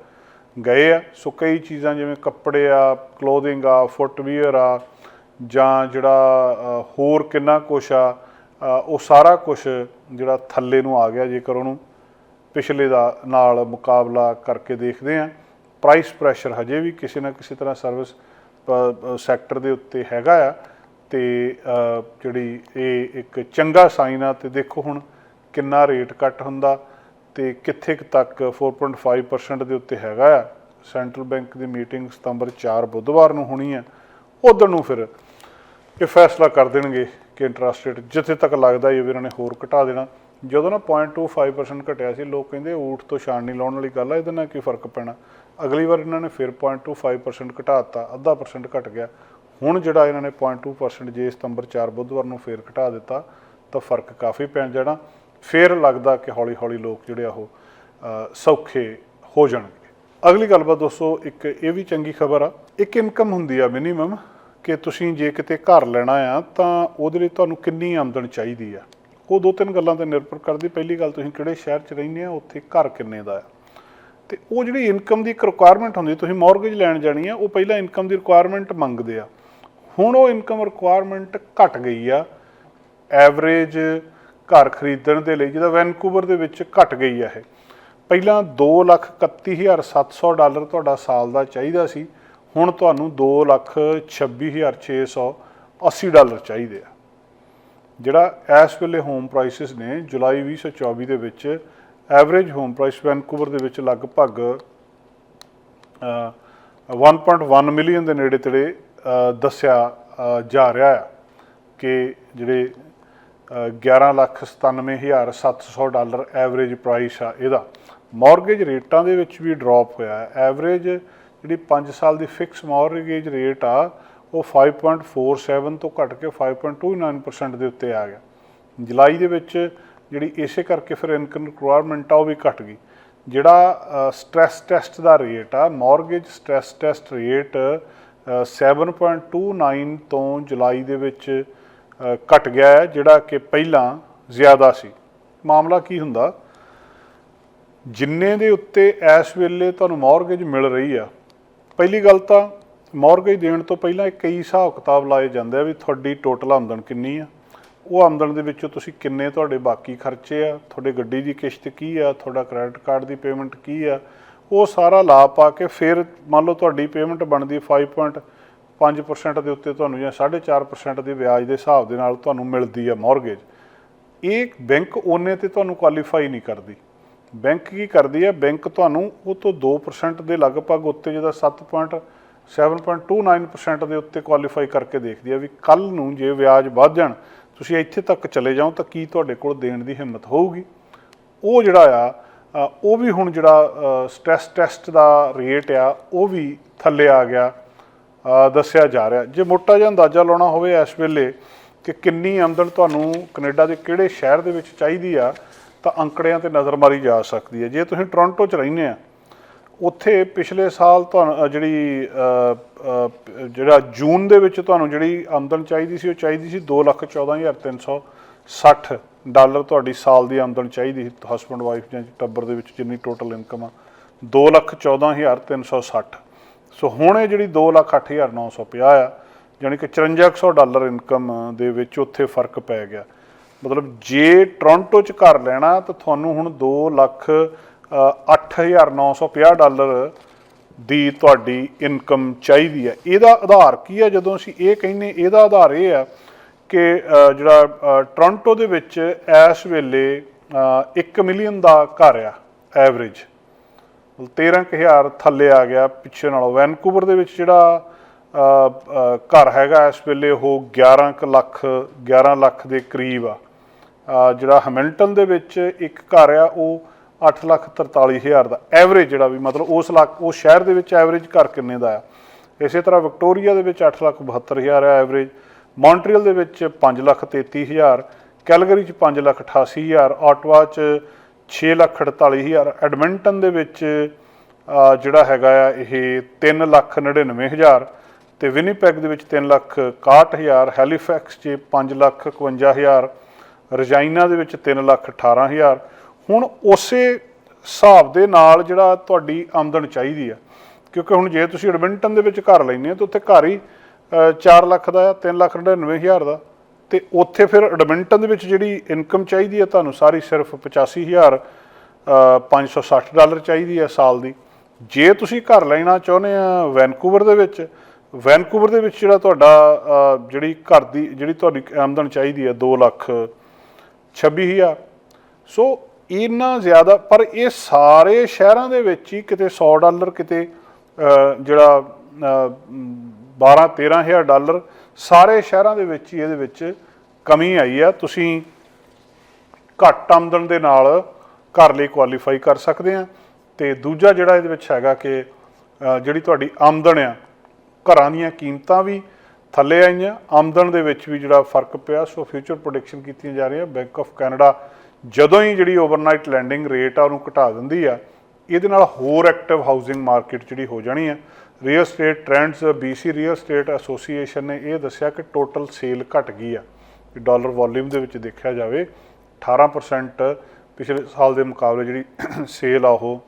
ਗਏ ਆ। ਸੋ ਕਈ ਚੀਜ਼ਾਂ ਜਿਵੇਂ ਕੱਪੜੇ ਆ ਕਲੋਥਿੰਗ ਆ ਫੁੱਟਵੀਅਰ ਆ, ਜਾਂ ਜਿਹੜਾ ਹੋਰ ਕਿੰਨਾ ਕੁਛ ਆ ਉਹ ਸਾਰਾ ਕੁਝ ਜਿਹੜਾ ਥੱਲੇ ਨੂੰ ਆ ਗਿਆ ਜੇਕਰ ਉਹਨੂੰ ਪਿਛਲੇ ਦਾ ਨਾਲ ਮੁਕਾਬਲਾ ਕਰਕੇ ਦੇਖਦੇ ਆ। ਪ੍ਰਾਈਸ ਪ੍ਰੈਸ਼ਰ ਹਜੇ ਵੀ ਕਿਸੇ ਨਾ ਕਿਸੇ ਤਰ੍ਹਾਂ ਸਰਵਿਸ ਸੈਕਟਰ ਦੇ ਉੱਤੇ ਹੈਗਾ ਆ। ਤੇ ਜਿਹੜੀ ਇਹ ਇੱਕ ਚੰਗਾ ਸਾਈਨ ਆ ਤੇ ਦੇਖੋ ਹੁਣ ਕਿੰਨਾ ਰੇਟ ਕੱਟ ਹੁੰਦਾ। ਤੇ ਕਿੱਥੇ ਕੁ ਤੱਕ 4.5% ਦੇ ਉੱਤੇ ਹੈਗਾ ਆ। ਸੈਂਟਰਲ ਬੈਂਕ ਦੀ ਮੀਟਿੰਗ ਸਤੰਬਰ 4 ਬੁੱਧਵਾਰ ਨੂੰ ਹੋਣੀ ਹੈ ਉਦੋਂ ਨੂੰ ਫਿਰ ਇਹ ਫੈਸਲਾ ਕਰ ਦੇਣਗੇ ਕਿ ਇੰਟਰਸਟ ਰੇਟ ਜਿੱਥੇ ਤੱਕ ਲੱਗਦਾ ਹੀ ਇਹਨਾਂ ਨੇ ਹੋਰ ਘਟਾ ਦੇਣਾ। ਜਦੋਂ ਨਾ 0.25% ਘਟਿਆ ਸੀ, ਲੋਕ ਕਹਿੰਦੇ ਊਠ ਤੋਂ ਛਾਣ ਨਹੀਂ ਲਾਉਣ ਵਾਲੀ ਗੱਲ ਆ, ਇਹਦੇ ਨਾਲ ਕੀ ਫ਼ਰਕ ਪੈਣਾ? ਅਗਲੀ ਵਾਰ ਇਹਨਾਂ ਨੇ ਫਿਰ 0.25% ਘਟਾਤਾ, ਅੱਧਾ ਪਰਸੈਂਟ ਘਟ ਗਿਆ। ਹੁਣ ਜਿਹੜਾ ਇਹਨਾਂ ਨੇ 0.2% ਜੇ ਸਤੰਬਰ 4 ਬੁੱਧਵਾਰ ਨੂੰ ਫੇਰ ਘਟਾ ਦਿੱਤਾ, ਤਾਂ ਫ਼ਰਕ ਕਾਫੀ ਪੈਣ ਜਾਣਾ। ਫਿਰ ਲੱਗਦਾ ਕਿ ਹੌਲੀ-ਹੌਲੀ ਲੋਕ ਜਿਹੜੇ ਆ ਉਹ ਸੌਖੇ ਹੋ ਜਾਣਗੇ। ਅਗਲੀ ਗੱਲਬਾਤ ਦੋਸਤੋ, ਇੱਕ ਇਹ ਵੀ ਚੰਗੀ ਖਬਰ ਆ। ਇੱਕ ਇਨਕਮ ਹੁੰਦੀ ਆ ਮਿਨੀਮਮ ਕਿ ਤੁਸੀਂ ਜੇ ਕਿਤੇ ਘਰ ਲੈਣਾ ਆ, ਤਾਂ ਉਹਦੇ ਲਈ ਤੁਹਾਨੂੰ ਕਿੰਨੀ ਆਮਦਨ ਚਾਹੀਦੀ ਆ? ਉਹ ਦੋ ਤਿੰਨ ਗੱਲਾਂ ਤੇ ਨਿਰਭਰ ਕਰਦੀ। ਪਹਿਲੀ ਗੱਲ ਤੁਸੀਂ ਕਿਹੜੇ ਸ਼ਹਿਰ 'ਚ ਰਹਿੰਦੇ ਆ, ਉੱਥੇ ਘਰ ਕਿੰਨੇ ਦਾ ਆ? ਤੇ ਉਹ ਜਿਹੜੀ ਇਨਕਮ ਦੀ ਇੱਕ ਰਿਕੁਆਇਰਮੈਂਟ ਹੁੰਦੀ, ਤੁਸੀਂ ਮਾਰਗੇਜ ਲੈਣ ਜਾਣੀ ਆ, ਉਹ ਪਹਿਲਾਂ ਇਨਕਮ ਦੀ ਰਿਕੁਆਇਰਮੈਂਟ ਮੰਗਦੇ ਆ। ਹੁਣ ਉਹ ਇਨਕਮ ਰਿਕੁਆਇਰਮੈਂਟ ਘਟ ਗਈ ਆ। ਐਵਰੇਜ ਘਰ ਖਰੀਦਣ ਦੇ ਲਈ ਜਿਹਦਾ ਵੈਨਕੂਵਰ ਦੇ ਵਿੱਚ ਘਟ ਗਈ ਹੈ ਇਹ। ਪਹਿਲਾਂ 231700 ਡਾਲਰ ਤੁਹਾਡਾ ਸਾਲ ਦਾ ਚਾਹੀਦਾ ਸੀ ਹੁਣ ਤੁਹਾਨੂੰ 226680 ਡਾਲਰ ਚਾਹੀਦੇ ਆ। ਜਿਹੜਾ ਇਸ ਵੇਲੇ ਹੋਮ ਪ੍ਰਾਈਸਸ ਨੇ ਜੁਲਾਈ 2024 ਦੇ ਵਿੱਚ ਐਵਰੇਜ ਹੋਮ ਪ੍ਰਾਈਸ ਵੈਨਕੂਵਰ ਦੇ ਵਿੱਚ ਲਗਭਗ ਅ, 1.1 ਮਿਲੀਅਨ ਦੇ ਨੇੜੇ ਤੇੜੇ ਦੱਸਿਆ ਜਾ ਰਿਹਾ ਹੈ ਕਿ ਜਿਹੜੇ 11,97,700 ਡਾਲਰ ਐਵਰੇਜ ਪ੍ਰਾਈਸ ਆ ਇਹਦਾ। ਮਾਰਗੇਜ ਰੇਟਾਂ ਦੇ ਵਿੱਚ ਵੀ ਡ੍ਰੌਪ ਹੋਇਆ ਹੈ। ਐਵਰੇਜ ਜਿਹੜੀ 5 ਸਾਲ ਦੀ ਫਿਕਸ ਮਾਰਗੇਜ ਰੇਟ ਆ ਉਹ 5.47 ਤੋਂ ਘਟ ਕੇ 5.29% ਦੇ ਉੱਤੇ ਆ ਗਿਆ। ਜੁਲਾਈ ਦੇ ਵਿੱਚ ਜਿਹੜੀ ਇਸੇ ਕਰਕੇ ਫਿਰ ਇਨਕਮ ਰਿਕੁਆਇਰਮੈਂਟ ਆ ਉਹ ਵੀ ਘਟ ਗਈ। ਜਿਹੜਾ ਸਟ੍ਰੈਸ ਟੈਸਟ ਦਾ ਰੇਟ ਆ ਮਾਰਗੇਜ ਸਟ੍ਰੈਸ ਟੈਸਟ ਰੇਟ 7.29 ਤੋਂ ਜੁਲਾਈ ਦੇ ਵਿੱਚ ਘਟ ਗਿਆ ਹੈ, ਜਿਹੜਾ ਕਿ ਪਹਿਲਾਂ ਜ਼ਿਆਦਾ ਸੀ। ਮਾਮਲਾ ਕੀ ਹੁੰਦਾ? ਜਿੰਨੇ ਦੇ ਉੱਤੇ ਇਸ ਵੇਲੇ ਤੁਹਾਨੂੰ ਮਾਰਗੇਜ ਮਿਲ ਰਹੀ ਆ, ਪਹਿਲੀ ਗੱਲ ਤਾਂ ਮਾਰਗੇਜ ਦੇਣ ਤੋਂ ਪਹਿਲਾਂ ਕਈ ਹਿਸਾਬ ਕਿਤਾਬ ਲਾਏ ਜਾਂਦੇ ਆ ਵੀ ਤੁਹਾਡੀ ਟੋਟਲ ਆਮਦਨ ਕਿੰਨੀ ਆ। ਉਹ ਆਮਦਨ ਦੇ ਵਿੱਚੋਂ ਤੁਸੀਂ ਕਿੰਨੇ ਤੁਹਾਡੇ ਬਾਕੀ ਖਰਚੇ ਆ, ਤੁਹਾਡੇ ਗੱਡੀ ਦੀ ਕਿਸ਼ਤ ਕੀ ਆ, ਤੁਹਾਡਾ ਕ੍ਰੈਡਿਟ ਕਾਰਡ ਦੀ ਪੇਮੈਂਟ ਕੀ ਆ, ਉਹ ਸਾਰਾ ਲਾ ਪਾ ਕੇ ਫਿਰ ਮੰਨ ਲਓ ਤੁਹਾਡੀ ਪੇਮੈਂਟ ਬਣਦੀ 5.5% ਦੇ ਉੱਤੇ ਤੁਹਾਨੂੰ ਜਾਂ 4.5% ਦੇ ਵਿਆਜ ਦੇ ਹਿਸਾਬ ਦੇ ਨਾਲ ਤੁਹਾਨੂੰ ਮਿਲਦੀ ਆ ਮਾਰਗੇਜ ਇਹ ਬੈਂਕ ਉਹਨੇ ਤੇ ਤੁਹਾਨੂੰ ਕੁਆਲੀਫਾਈ ਨਹੀਂ ਕਰਦੀ। ਬੈਂਕ ਕੀ ਕਰਦੀ ਹੈ ਬੈਂਕ ਤੁਹਾਨੂੰ ਉਹ ਤੋਂ 2% ਦੇ ਲਗਭਗ ਉੱਤੇ ਜਿਹਦਾ 7.7.29% ਦੇ ਉੱਤੇ ਕੁਆਲੀਫਾਈ ਕਰਕੇ ਦੇਖਦੀ ਹੈ ਵੀ ਕੱਲ ਨੂੰ ਜੇ ਵਿਆਜ ਵੱਧ ਜਾਣ, ਤੁਸੀਂ ਇੱਥੇ ਤੱਕ ਚਲੇ ਜਾਓ ਤਾਂ ਕੀ ਤੁਹਾਡੇ ਕੋਲ ਦੇਣ ਦੀ ਹਿੰਮਤ ਹੋਊਗੀ? ਉਹ ਜਿਹੜਾ ਆ ਉਹ ਵੀ ਹੁਣ ਜਿਹੜਾ ਸਟ੍ਰੈਸ ਟੈਸਟ ਦਾ ਰੇਟ ਆ, ਉਹ ਵੀ ਥੱਲੇ ਆ ਗਿਆ। ਦੱਸਿਆ ਜਾ ਰਿਹਾ। ਜੇ ਮੋਟਾ ਜਿਹਾ ਅੰਦਾਜ਼ਾ ਲਾਉਣਾ ਹੋਵੇ ਇਸ ਵੇਲੇ ਕਿ ਕਿੰਨੀ ਆਮਦਨ ਤੁਹਾਨੂੰ ਕੈਨੇਡਾ ਦੇ ਕਿਹੜੇ ਸ਼ਹਿਰ ਦੇ ਵਿੱਚ ਚਾਹੀਦੀ ਆ, ਤਾਂ ਅੰਕੜਿਆਂ ਤੇ ਨਜ਼ਰ ਮਾਰੀ ਜਾ ਸਕਦੀ ਹੈ। ਜੇ ਤੁਸੀਂ ਟੋਰਾਂਟੋ 'ਚ ਰਹਿੰਦੇ ਆ, ਉੱਥੇ ਪਿਛਲੇ ਸਾਲ ਤੁਹਾਨੂੰ ਜਿਹੜੀ ਜਿਹੜਾ ਜੂਨ ਦੇ ਵਿੱਚ ਤੁਹਾਨੂੰ ਜਿਹੜੀ ਆਮਦਨ ਚਾਹੀਦੀ ਸੀ, ਉਹ ਚਾਹੀਦੀ ਸੀ 214360 ਡਾਲਰ ਤੁਹਾਡੀ ਸਾਲ ਦੀ ਆਮਦਨ ਚਾਹੀਦੀ ਸੀ। ਹਸਬੰਡ ਵਾਈਫ ਜਾਂ ਟੱਬਰ ਦੇ ਵਿੱਚ ਜਿੰਨੀ ਟੋਟਲ ਇਨਕਮ ਆ 214360 ਸੋ ਹੁਣ ਇਹ ਜਿਹੜੀ 208950 ਆ ਯਾਨੀ ਕਿ 5400 ਡਾਲਰ ਇਨਕਮ ਦੇ ਵਿੱਚ ਉੱਥੇ ਫ਼ਰਕ ਪੈ ਗਿਆ। ਮਤਲਬ ਜੇ ਟੋਰਾਂਟੋ 'ਚ ਘਰ ਲੈਣਾ ਤਾਂ ਤੁਹਾਨੂੰ ਹੁਣ 2 ਲੱਖ ਅ, 8950 ਡਾਲਰ ਦੀ ਤੁਹਾਡੀ ਇਨਕਮ ਚਾਹੀਦੀ ਹੈ। ਇਹਦਾ ਆਧਾਰ ਕੀ ਹੈ? ਜਦੋਂ ਅਸੀਂ ਇਹ ਕਹਿੰਨੇ ਇਹਦਾ ਆਧਾਰ ਇਹ ਆ ਕਿ ਜਿਹੜਾ ਅ, ਟੋਰਾਂਟੋ ਦੇ ਵਿੱਚ ਇਸ ਵੇਲੇ 1 ਮਿਲੀਅਨ ਦਾ ਘਰ ਆ ਐਵਰੇਜ 13000 ਥੱਲੇ ਆ ਗਿਆ ਪਿੱਛੇ ਨਾਲੋਂ। ਵੈਨਕੂਵਰ ਦੇ ਵਿੱਚ ਜਿਹੜਾ ਘਰ ਹੈਗਾ, ਇਸ ਵੇਲੇ ਉਹ 11 ਕੁ ਲੱਖ 11 ਲੱਖ ਦੇ ਕਰੀਬ ਆ। ਜਿਹੜਾ ਹੈਮਿਲਟਨ ਦੇ ਵਿੱਚ ਇੱਕ ਘਰ ਆ, ਉਹ 8 ਲੱਖ 43000 ਦਾ। ਐਵਰੇਜ ਜਿਹੜਾ ਵੀ, ਮਤਲਬ ਉਸ ਲੱਖ ਉਸ ਸ਼ਹਿਰ ਦੇ ਵਿੱਚ ਐਵਰੇਜ ਘਰ ਕਿੰਨੇ ਦਾ ਆ? ਇਸੇ ਤਰ੍ਹਾਂ ਵਿਕਟੋਰੀਆ ਦੇ ਵਿੱਚ 8 ਲੱਖ 72000 ਆ ਐਵਰੇਜ। ਮੌਂਟਰੀਅਲ ਦੇ ਵਿੱਚ 5 ਲੱਖ 33000 ਕੈਲਗਰੀ ਚ 5 ਲੱਖ 88000 ਆਟਵਾ ਚ 6 ਲੱਖ 48000 ਐਡਮਿੰਟਨ ਦੇ ਵਿੱਚ ਜਿਹੜਾ ਹੈਗਾ ਆ, ਇਹ 3 ਲੱਖ 99000 ਤੇ ਵਿਨੀਪੈਗ ਦੇ ਵਿੱਚ 3 ਲੱਖ 61000 ਹੈਲੀਫੈਕਸ 'ਚ 5 ਲੱਖ 51000 ਰਜਾਈਨਾ ਦੇ ਵਿੱਚ 3 ਲੱਖ 18000 ਹੁਣ ਉਸੇ ਹਿਸਾਬ ਦੇ ਨਾਲ ਜਿਹੜਾ ਤੁਹਾਡੀ ਆਮਦਨ ਚਾਹੀਦੀ ਆ, ਕਿਉਂਕਿ ਹੁਣ ਜੇ ਤੁਸੀਂ ਐਡਮਿੰਟਨ ਦੇ ਵਿੱਚ ਘਰ ਲੈਂਦੇ ਹੋ ਤਾਂ ਉੱਥੇ ਘਰ ਹੀ 4 ਲੱਖ ਦਾ ਆ 3 ਲੱਖ 99000 ਦਾ। ਤੇ ਉੱਥੇ ਫਿਰ ਐਡਮਿੰਟਨ ਦੇ ਵਿੱਚ ਜਿਹੜੀ ਇਨਕਮ ਚਾਹੀਦੀ ਹੈ ਤੁਹਾਨੂੰ ਸਾਰੀ ਸਿਰਫ 85000 ਅ, 560 ਡਾਲਰ ਚਾਹੀਦੀ ਹੈ ਸਾਲ ਦੀ। ਜੇ ਤੁਸੀਂ ਘਰ ਲੈਣਾ ਚਾਹੁੰਦੇ ਆ ਵੈਨਕੂਵਰ ਦੇ ਵਿੱਚ ਵੈਨਕੂਵਰ ਦੇ ਵਿੱਚ ਜਿਹੜਾ ਤੁਹਾਡਾ ਜਿਹੜੀ ਘਰ ਦੀ ਜਿਹੜੀ ਤੁਹਾਡੀ ਆਮਦਨ ਚਾਹੀਦੀ ਹੈ 2 ਲੱਖ 26000 ਸੋ ਇੰਨਾ ਜ਼ਿਆਦਾ ਪਰ ਇਹ ਸਾਰੇ ਸ਼ਹਿਰਾਂ ਦੇ ਵਿੱਚ ਹੀ ਕਿਤੇ 100 ਡਾਲਰ ਕਿਤੇ ਅ, ਜਿਹੜਾ 12 13000 ਡਾਲਰ ਸਾਰੇ ਸ਼ਹਿਰਾਂ ਦੇ ਵਿੱਚ ਹੀ ਇਹਦੇ ਵਿੱਚ ਕਮੀ ਆਈ ਆ। ਤੁਸੀਂ ਘੱਟ ਆਮਦਨ ਦੇ ਨਾਲ ਘਰ ਲਈ ਕੁਆਲੀਫਾਈ ਕਰ ਸਕਦੇ ਆ। ਤੇ ਦੂਜਾ ਜਿਹੜਾ ਇਹਦੇ ਵਿੱਚ ਹੈਗਾ ਕਿ ਜਿਹੜੀ ਤੁਹਾਡੀ ਆਮਦਨ ਆ, ਘਰਾਂ ਦੀਆਂ ਕੀਮਤਾਂ ਵੀ ਥੱਲੇ ਆਈਆਂ। ਆਮਦਨ ਦੇ ਵਿੱਚ ਵੀ ਜਿਹੜਾ ਫ਼ਰਕ ਪਿਆ, ਸੋ ਫਿਊਚਰ ਪ੍ਰੋਡਿਕਸ਼ਨ ਕੀਤੀਆਂ ਜਾ ਰਹੀਆਂ। ਬੈਂਕ ਆਫ ਕੈਨੇਡਾ ਜਦੋਂ ਹੀ ਜਿਹੜੀ ਓਵਰਨਾਈਟ ਲੈਂਡਿੰਗ ਰੇਟ ਆ, ਉਹਨੂੰ ਘਟਾ ਦਿੰਦੀ ਆ। ਇਹਦੇ ਨਾਲ ਹੋਰ ਐਕਟਿਵ ਹਾਊਸਿੰਗ ਮਾਰਕੀਟ ਜਿਹੜੀ ਹੋ ਜਾਣੀ ਆ real estate trends BC real estate association ਨੇ ਇਹ ਦੱਸਿਆ ਕਿ ਟੋਟਲ ਸੇਲ ਘਟ ਗਈ ਆ। ਡਾਲਰ ਵੋਲਿਊਮ ਦੇ ਵਿੱਚ ਦੇਖਿਆ ਜਾਵੇ 18% ਪਿਛਲੇ ਸਾਲ ਦੇ ਮੁਕਾਬਲੇ ਜਿਹੜੀ ਸੇਲ ਆ ਉਹ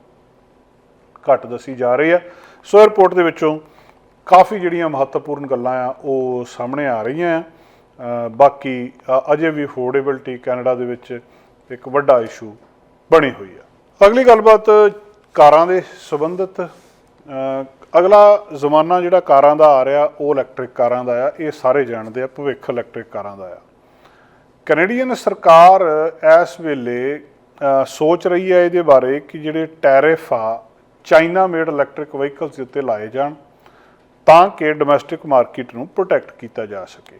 ਘੱਟ ਦੱਸੀ ਜਾ ਰਹੀ ਆ। ਸੋ ਰਿਪੋਰਟ ਦੇ ਵਿੱਚੋਂ ਕਾਫੀ ਜਿਹੜੀਆਂ ਮਹੱਤਵਪੂਰਨ ਗੱਲਾਂ ਆ, ਉਹ ਸਾਹਮਣੇ ਆ ਰਹੀਆਂ ਆ। ਬਾਕੀ ਅਜੇ ਵੀ ਅਫੋਰਡੇਬਿਲਟੀ ਕੈਨੇਡਾ ਦੇ ਵਿੱਚ ਇੱਕ ਵੱਡਾ ਇਸ਼ੂ ਬਣੀ ਹੋਈ ਆ। ਅਗਲੀ ਗੱਲਬਾਤ ਕਾਰਾਂ ਦੇ ਸੰਬੰਧਿਤ ਅਗਲਾ ਜ਼ਮਾਨਾ ਜਿਹੜਾ ਕਾਰਾਂ ਦਾ ਆ ਰਿਹਾ, ਉਹ ਇਲੈਕਟ੍ਰਿਕ ਕਾਰਾਂ ਦਾ ਆ, ਇਹ ਸਾਰੇ ਜਾਣਦੇ ਆ, ਭਵਿੱਖ ਇਲੈਕਟ੍ਰਿਕ ਕਾਰਾਂ ਦਾ ਆ। ਕੈਨੇਡੀਅਨ ਸਰਕਾਰ ਇਸ ਵੇਲੇ ਸੋਚ ਰਹੀ ਹੈ ਇਹਦੇ ਬਾਰੇ ਕਿ ਜਿਹੜੇ ਟੈਰਿਫ ਆ ਚਾਈਨਾ ਮੇਡ ਇਲੈਕਟ੍ਰਿਕ ਵਹੀਕਲਸ ਦੇ ਉੱਤੇ ਲਾਏ ਜਾਣ, ਤਾਂ ਕਿ ਡੋਮੈਸਟਿਕ ਮਾਰਕੀਟ ਨੂੰ ਪ੍ਰੋਟੈਕਟ ਕੀਤਾ ਜਾ ਸਕੇ।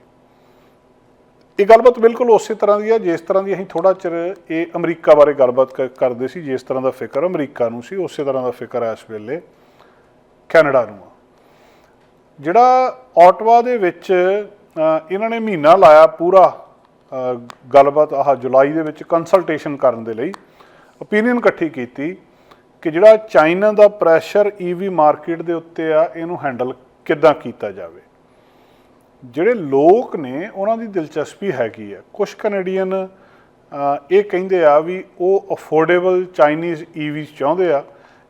ਇਹ ਗੱਲਬਾਤ ਬਿਲਕੁਲ ਉਸੇ ਤਰ੍ਹਾਂ ਦੀ ਆ, ਜਿਸ ਤਰ੍ਹਾਂ ਦੀ ਅਸੀਂ ਥੋੜਾ ਚਿਰ ਇਹ ਅਮਰੀਕਾ ਬਾਰੇ ਗੱਲਬਾਤ ਕ- ਕਰਦੇ ਸੀ, ਜਿਸ ਤਰ੍ਹਾਂ ਦਾ ਫਿਕਰ ਅਮਰੀਕਾ ਨੂੰ ਸੀ, ਉਸੇ ਤਰ੍ਹਾਂ ਦਾ ਫਿਕਰ ਹੈ ਇਸ ਵੇਲੇ ਕੈਨੇਡਾ ਨੂੰ ਆ। ਜਿਹੜਾ ਆਟਵਾ ਦੇ ਵਿੱਚ ਇਹਨਾਂ ਨੇ ਮਹੀਨਾ ਲਾਇਆ ਪੂਰਾ ਗੱਲਬਾਤ ਆਹ ਜੁਲਾਈ ਦੇ ਵਿੱਚ ਕੰਸਲਟੇਸ਼ਨ ਕਰਨ ਦੇ ਲਈ ਓਪੀਨੀਅਨ ਇਕੱਠੀ ਕੀਤੀ ਕਿ ਜਿਹੜਾ ਚਾਈਨਾ ਦਾ ਪ੍ਰੈਸ਼ਰ ਈਵੀ ਮਾਰਕੀਟ ਦੇ ਉੱਤੇ ਆ, ਇਹਨੂੰ ਹੈਂਡਲ ਕਿੱਦਾਂ ਕੀਤਾ ਜਾਵੇ। ਜਿਹੜੇ ਲੋਕ ਨੇ ਉਹਨਾਂ ਦੀ ਦਿਲਚਸਪੀ ਹੈਗੀ ਹੈ। ਕੁਝ ਕੈਨੇਡੀਅਨ ਇਹ ਕਹਿੰਦੇ ਆ ਵੀ ਉਹ ਅਫੋਰਡੇਬਲ ਚਾਈਨੀਜ਼ ਈਵੀਜ਼ ਚਾਹੁੰਦੇ ਆ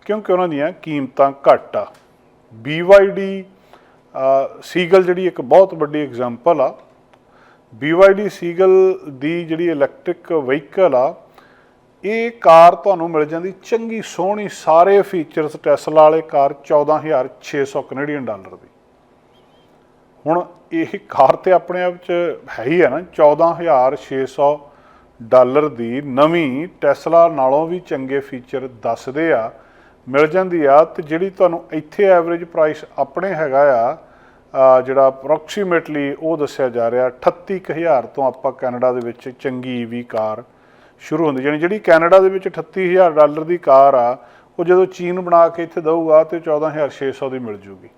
ਕਿਉਂਕਿ ਉਹਨਾਂ ਦੀਆਂ ਕੀਮਤਾਂ ਘੱਟ ਆ। BYD ਅ, ਸੀਗਲ ਜਿਹੜੀ ਇੱਕ ਬਹੁਤ ਵੱਡੀ ਐਗਜ਼ਾਮਪਲ ਆ। BYD ਸੀਗਲ ਦੀ ਜਿਹੜੀ ਇਲੈਕਟ੍ਰਿਕ ਵਹੀਕਲ ਆ ਇਹ ਕਾਰ ਤੁਹਾਨੂੰ ਮਿਲ ਜਾਂਦੀ ਚੰਗੀ ਸੋਹਣੀ ਸਾਰੇ ਫੀਚਰਸ ਟੈਸਲਾ ਵਾਲੇ ਕਾਰ 14600 ਕੈਨੇਡੀਅਨ ਡਾਲਰ ਦੀ। ਹੁਣ ਇਹ ਕਾਰ ਤੇ ਆਪਣੇ ਆਪ ਚ ਹੈ ਹੀ ਹੈ ਨਾ 14600 ਡਾਲਰ ਦੀ ਨਵੀਂ ਟੈਸਲਾ ਨਾਲੋਂ ਵੀ ਚੰਗੇ ਫੀਚਰ ਦੱਸਦੇ ਆ, ਮਿਲ ਜਾਂਦੀ ਆ, ਤੇ ਜਿਹੜੀ ਤੁਹਾਨੂੰ ਇੱਥੇ ਐਵਰੇਜ ਪ੍ਰਾਈਸ ਆਪਣੇ ਹੈਗਾ ਆ ਜਿਹੜਾ ਅਪਰੋਕਸੀਮੇਟਲੀ ਉਹ ਦੱਸਿਆ ਜਾ ਰਿਹਾ 38000 ਤੋਂ ਆਪਾਂ ਕੈਨੇਡਾ ਦੇ ਵਿੱਚ ਚੰਗੀ ਈਵੀ ਕਾਰ ਸ਼ੁਰੂ ਹੁੰਦੀ, ਜਾਣੀ ਜਿਹੜੀ ਕੈਨੇਡਾ ਦੇ ਵਿੱਚ 38000 ਡਾਲਰ ਦੀ ਕਾਰ ਆ, ਉਹ ਜਦੋਂ ਚੀਨ ਬਣਾ ਕੇ ਇੱਥੇ ਦਊਗਾ, ਤੇ 14600 ਦੀ ਮਿਲ ਜੂਗੀ।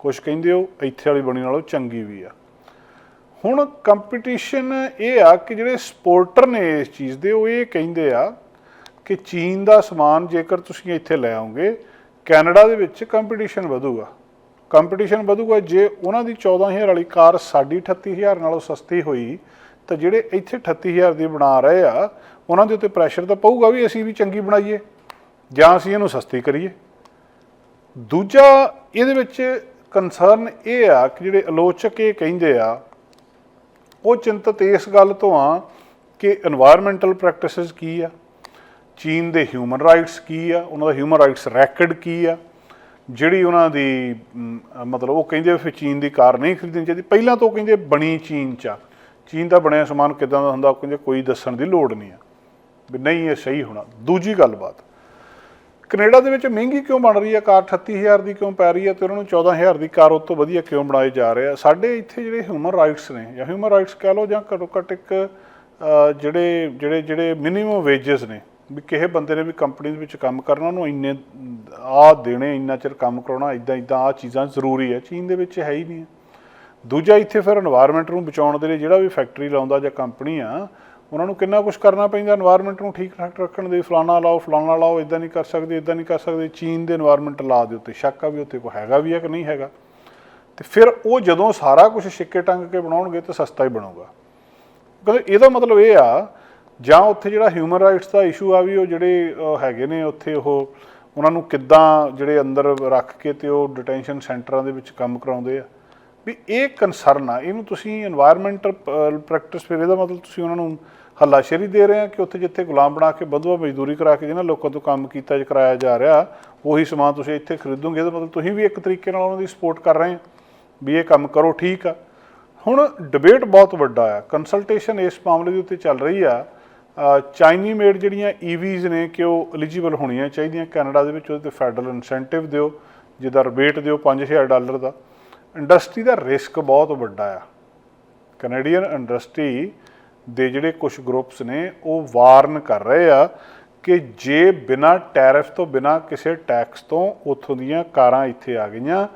ਕੁਝ ਕਹਿੰਦੇ ਹੋ, ਇੱਥੇ ਵਾਲੀ ਬਣੀ ਨਾਲੋਂ ਚੰਗੀ ਵੀ ਆ। ਹੁਣ ਕੰਪੀਟੀਸ਼ਨ ਇਹ ਆ ਕਿ ਜਿਹੜੇ ਸਪੋਰਟਰ ਨੇ ਇਸ ਚੀਜ਼ ਦੇ, ਉਹ ਇਹ ਕਹਿੰਦੇ ਆ ਕਿ ਚੀਨ ਦਾ ਸਮਾਨ ਜੇਕਰ ਤੁਸੀਂ ਇੱਥੇ ਲੈ ਆਓਗੇ, ਕੈਨੇਡਾ ਦੇ ਵਿੱਚ ਕੰਪੀਟੀਸ਼ਨ ਵਧੂਗਾ। ਕੰਪੀਟੀਸ਼ਨ ਵਧੂਗਾ ਜੇ ਉਹਨਾਂ ਦੀ 14000 ਵਾਲੀ ਕਾਰ ਸਾਡੀ 38000 ਨਾਲੋਂ ਸਸਤੀ ਹੋਈ, ਤਾਂ ਜਿਹੜੇ ਇੱਥੇ 38000 ਦੀ ਬਣਾ ਰਹੇ ਆ, ਉਹਨਾਂ ਦੇ ਉੱਤੇ ਪ੍ਰੈਸ਼ਰ ਤਾਂ ਪਊਗਾ ਵੀ ਅਸੀਂ ਵੀ ਚੰਗੀ ਬਣਾਈਏ ਜਾਂ ਅਸੀਂ ਇਹਨੂੰ ਸਸਤੀ ਕਰੀਏ। ਦੂਜਾ, ਇਹਦੇ ਵਿੱਚ ਕਨਸਰਨ ਇਹ ਆ ਕਿ ਜਿਹੜੇ ਆਲੋਚਕ ਇਹ ਕਹਿੰਦੇ ਆ, ਉਹ ਚਿੰਤਤ ਇਸ ਗੱਲ ਤੋਂ ਆ ਕਿ এনवायरमेंटल ਪ੍ਰੈਕਟਿਸਸ ਕੀ ਆ, ਚੀਨ ਦੇ ਹਿਊਮਨ ਰਾਈਟਸ ਕੀ ਆ, ਉਹਨਾਂ ਦਾ ਹਿਊਮਨ ਰਾਈਟਸ ਰੈਕਡ ਕੀ ਆ, ਜਿਹੜੀ ਉਹਨਾਂ ਦੀ ਮਤਲਬ ਉਹ ਕਹਿੰਦੇ ਫਿਰ ਚੀਨ ਦੀ ਕਾਰ ਨਹੀਂ ਖਰੀਦਣੀ ਚਾਹੀਦੀ। ਪਹਿਲਾਂ ਤੋਂ ਕਹਿੰਦੇ ਬਣੀ ਚੀਨ ਚ ਚੀਨ ਦਾ ਬਣਿਆ ਸਮਾਨ ਕਿਦਾਂ ਦਾ ਹੁੰਦਾ ਕਹਿੰਦੇ ਕੋਈ ਦੱਸਣ ਦੀ ਲੋੜ ਨਹੀਂ ਆ। ਵੀ ਨਹੀਂ ਇਹ ਸਹੀ ਹੋਣਾ। ਦੂਜੀ ਗੱਲਬਾਤ ਕੈਨੇਡਾ ਦੇ ਵਿੱਚ ਮਹਿੰਗੀ ਕਿਉਂ ਬਣ ਰਹੀ ਹੈ? ਕਾਰ 38000 ਦੀ ਕਿਉਂ ਪੈ ਰਹੀ ਹੈ ਤੇ ਉਹਨਾਂ ਨੂੰ 14000 ਦੀ ਕਾਰ ਉਸ ਤੋਂ ਵਧੀਆ ਕਿਉਂ ਬਣਾਏ ਜਾ ਰਹੇ ਆ ਸਾਡੇ ਇੱਥੇ ਜਿਹੜੇ ਹਿਊਮਨ ਰਾਈਟਸ ਨੇ, ਜਾਂ ਹਿਊਮਨ ਰਾਈਟਸ ਕਹ ਲਓ ਜਾਂ ਘੱਟੋ ਘੱਟ ਇੱਕ ਜਿਹੜੇ ਜਿਹੜੇ ਜਿਹੜੇ ਮਿਨੀਮਮ ਵੇਜਸ ਨੇ, ਵੀ ਕਿਸੇ ਬੰਦੇ ਨੇ ਵੀ ਕੰਪਨੀ ਦੇ ਵਿੱਚ ਕੰਮ ਕਰਨਾ, ਉਹਨੂੰ ਇੰਨੇ ਆ ਦੇਣੇ, ਇੰਨਾ ਚਿਰ ਕੰਮ ਕਰਾਉਣਾ ਇਦਾਂ ਇਦਾਂ ਆ ਚੀਜ਼ਾਂ ਜ਼ਰੂਰੀ ਹੈ। ਚੀਨ ਦੇ ਵਿੱਚ ਹੈ ਹੀ ਨਹੀਂ। ਦੂਜਾ ਇੱਥੇ ਫਿਰ এনवायरमेंट ਨੂੰ ਬਚਾਉਣ ਦੇ ਲਈ ਜਿਹੜਾ ਵੀ ਫੈਕਟਰੀ ਲਾਉਂਦਾ ਜਾਂ ਕੰਪਨੀ ਆ ਉਹਨਾਂ ਨੂੰ ਕਿੰਨਾ ਕੁਝ ਕਰਨਾ ਪੈਂਦਾ এনवायरमेंट ਨੂੰ ਠੀਕ ਠਾਕ ਰੱਖਣ ਦੇ, ਫਲਾਣਾ ਲਾਓ ਫਲਾਣਾ ਲਾਓ ਇਦਾਂ ਨਹੀਂ ਕਰ ਸਕਦੇ ਇਦਾਂ ਨਹੀਂ ਕਰ ਸਕਦੇ, ਚੀਨ ਦੇ এনवायरमेंट ਲਾ ਦੇ ਉੱਤੇ ਸ਼ੱਕ ਆ ਵੀ ਉੱਤੇ ਕੋ ਹੈਗਾ ਵੀ ਹੈ ਕਿ ਨਹੀਂ ਹੈਗਾ। ਤੇ ਫਿਰ ਉਹ ਜਦੋਂ ਸਾਰਾ ਕੁਝ ਛਿੱਕੇ ਟੰਗ ਕੇ ਬਣਾਉਣਗੇ ਤਾਂ ਸਸਤਾ ਹੀ ਬਣੂਗਾ। ਕਹਿੰਦੇ ਇਹਦਾ ਮਤਲਬ ਇਹ ਆ, ਜਾਂ ਉੱਥੇ ਜਿਹੜਾ ਹਿਊਮਨ ਰਾਈਟਸ ਦਾ ਇਸ਼ੂ ਆ ਵੀ ਉਹ ਜਿਹੜੇ ਹੈਗੇ ਨੇ ਉੱਥੇ ਉਹ, ਉਹਨਾਂ ਨੂੰ ਕਿੱਦਾਂ ਜਿਹੜੇ ਅੰਦਰ ਰੱਖ ਕੇ ਤੇ ਉਹ ਡਿਟੈਂਸ਼ਨ ਸੈਂਟਰਾਂ ਦੇ ਵਿੱਚ ਕੰਮ ਕਰਾਉਂਦੇ ਆ। ਵੀ ਇਹ ਕੰਸਰਨ ਆ, ਇਹਨੂੰ ਤੁਸੀਂ এনवायरमेंटਲ ਪ੍ਰੈਕਟਿਸ ਫਿਰ ਇਹਦਾ ਮਤਲਬ ਤੁਸੀਂ ਉਹਨਾਂ ਨੂੰ ਹੱਲਾਸ਼ੇਰੀ ਦੇ ਰਹੇ ਆ ਕਿ ਉੱਥੇ ਜਿੱਥੇ ਗੁਲਾਮ ਬਣਾ ਕੇ ਬੰਦਵਾ ਮਜ਼ਦੂਰੀ ਕਰਾ ਕੇ ਜਿਹਨਾਂ ਲੋਕਾਂ ਤੋਂ ਕੰਮ ਕੀਤਾ ਜ ਕਰਾਇਆ ਜਾ ਰਿਹਾ, ਉਹੀ ਸਮਾਨ ਤੁਸੀਂ ਇੱਥੇ ਖਰੀਦੋਗੇ, ਇਹਦਾ ਮਤਲਬ ਤੁਸੀਂ ਵੀ ਇੱਕ ਤਰੀਕੇ ਨਾਲ ਉਹਨਾਂ ਦੀ ਸਪੋਰਟ ਕਰ ਰਹੇ ਆ, ਵੀ ਇਹ ਕੰਮ ਕਰੋ, ਠੀਕ ਆ। ਹੁਣ ਡਿਬੇਟ ਬਹੁਤ ਵੱਡਾ ਆ ਕੰਸਲਟੇਸ਼ਨ ਇਸ ਮਾਮਲੇ ਦੇ ਉੱਤੇ ਚੱਲ ਰਹੀ ਆ ਚਾਈਨੀ ਮੇਡ ਜਿਹੜੀਆਂ e ਈਵੀਜ਼ ਨੇ ਕਿ ਉਹ ਐਲੀਜੀਬਲ ਹੋਣੀਆਂ ਚਾਹੀਦੀਆਂ, ਕੈਨੇਡਾ ਦੇ ਵਿੱਚ ਉਹਦੇ ਤੇ ਫੈਡਰਲ ਇਨਸੈਂਟਿਵ ਦਿਓ, ਜਿਹਦਾ ਰਿਬੇਟ ਦਿਓ 5000 ਡਾਲਰ ਦਾ। ਇੰਡਸਟਰੀ ਦਾ ਰਿਸਕ ਬਹੁਤ ਵੱਡਾ ਆ। ਕੈਨੇਡੀਅਨ ਇੰਡਸਟਰੀ ਦੇ ਜਿਹੜੇ ਕੁਝ ਗਰੁੱਪਸ ਨੇ, ਉਹ ਵਾਰਨ ਕਰ ਰਹੇ ਆ ਕਿ ਜੇ ਬਿਨਾ ਟੈਰਿਫ ਤੋਂ, ਬਿਨਾ ਕਿਸੇ ਟੈਕਸ ਤੋਂ ਉੱਥੋਂ ਦੀਆਂ ਕਾਰਾਂ ਇੱਥੇ ਆ ਗਈਆਂ,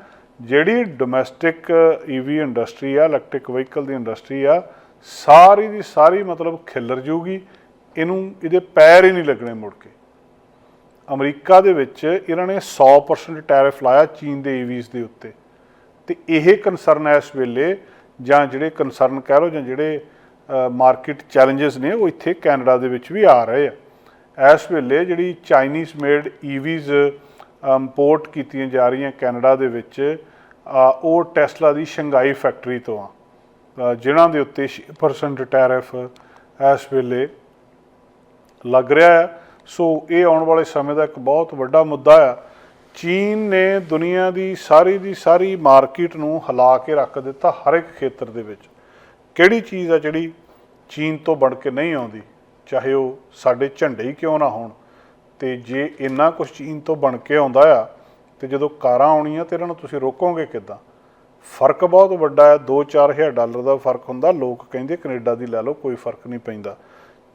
ਜਿਹੜੀ ਡੋਮੈਸਟਿਕ ਈਵੀ ਇੰਡਸਟਰੀ ਆ ਇਲੈਕਟ੍ਰਿਕ ਵਹੀਕਲ ਦੀ ਇੰਡਸਟਰੀ ਆ, ਸਾਰੀ ਦੀ ਸਾਰੀ ਮਤਲਬ ਖਿੱਲਰ ਜੂਗੀ, ਇਹਨੂੰ, ਇਹਦੇ ਪੈਰ ਹੀ ਨਹੀਂ ਲੱਗਣੇ ਮੁੜ ਕੇ। ਅਮਰੀਕਾ ਦੇ ਵਿੱਚ ਇਹਨਾਂ ਨੇ 100% ਟੈਰਿਫ ਲਾਇਆ ਚੀਨ ਦੇ e ਈਵੀਜ਼ ਦੇ ਉੱਤੇ। ਤੇ ਇਹ ਕਨਸਰਨ ਇਸ ਵੇਲੇ ਜਾਂ ਜਿਹੜੇ ਕਨਸਰਨ ਕਹਿ ਲਓ ਜਾਂ ਜਿਹੜੇ ਮਾਰਕੀਟ ਚੈਲੰਜਸ ਨੇ ਉਹ ਇੱਥੇ ਕੈਨੇਡਾ ਦੇ ਵਿੱਚ ਵੀ ਆ ਰਹੇ ਆ। ਇਸ ਵੇਲੇ ਜਿਹੜੀ ਚਾਈਨੀਜ਼ ਮੇਡ ਈਵੀਜ਼ ਇੰਪੋਰਟ ਕੀਤੀਆਂ ਜਾ ਰਹੀਆਂ ਕੈਨੇਡਾ ਦੇ ਵਿੱਚ ਉਹ ਟੈਸਲਾ ਦੀ ਸ਼ੰਘਾਈ ਫੈਕਟਰੀ ਤੋਂ ਆ। ਅ, ਜਿਨ੍ਹਾਂ ਦੇ ਉੱਤੇ 6% ਟੈਰਿਫ ਇਸ ਵੇਲੇ ਲੱਗ ਰਿਹਾ ਹੈ ਸੋ ਇਹ ਆਉਣ ਵਾਲੇ ਸਮੇਂ ਦਾ ਇੱਕ ਬਹੁਤ ਵੱਡਾ ਮੁੱਦਾ ਆ। ਚੀਨ ਨੇ ਦੁਨੀਆ ਦੀ ਸਾਰੀ ਦੀ ਸਾਰੀ ਮਾਰਕੀਟ ਨੂੰ ਹਿਲਾ ਕੇ ਰੱਖ ਦਿੱਤਾ ਹਰ ਇੱਕ ਖੇਤਰ ਦੇ ਵਿੱਚ। ਕਿਹੜੀ ਚੀਜ਼ ਆ ਜਿਹੜੀ ਚੀਨ ਤੋਂ ਬਣ ਕੇ ਨਹੀਂ ਆਉਂਦੀ? ਚਾਹੇ ਉਹ ਸਾਡੇ ਝੰਡੇ ਹੀ ਕਿਉਂ ਨਾ ਹੋਣ। ਤੇ ਜੇ ਇੰਨਾ ਕੁਝ ਚੀਨ ਤੋਂ ਬਣ ਕੇ ਆਉਂਦਾ ਆ, ਤੇ ਜਦੋਂ ਕਾਰਾਂ ਆਉਣੀਆਂ ਤੇ ਇਹਨਾਂ ਨੂੰ ਤੁਸੀਂ ਰੋਕੋਗੇ ਕਿੱਦਾਂ? ਫ਼ਰਕ ਬਹੁਤ ਵੱਡਾ ਹੈ 2-4000 ਡਾਲਰ ਦਾ ਫ਼ਰਕ ਹੁੰਦਾ। ਲੋਕ ਕਹਿੰਦੇ ਕੈਨੇਡਾ ਦੀ ਲੈ ਲਓ, ਕੋਈ ਫ਼ਰਕ ਨਹੀਂ ਪੈਂਦਾ।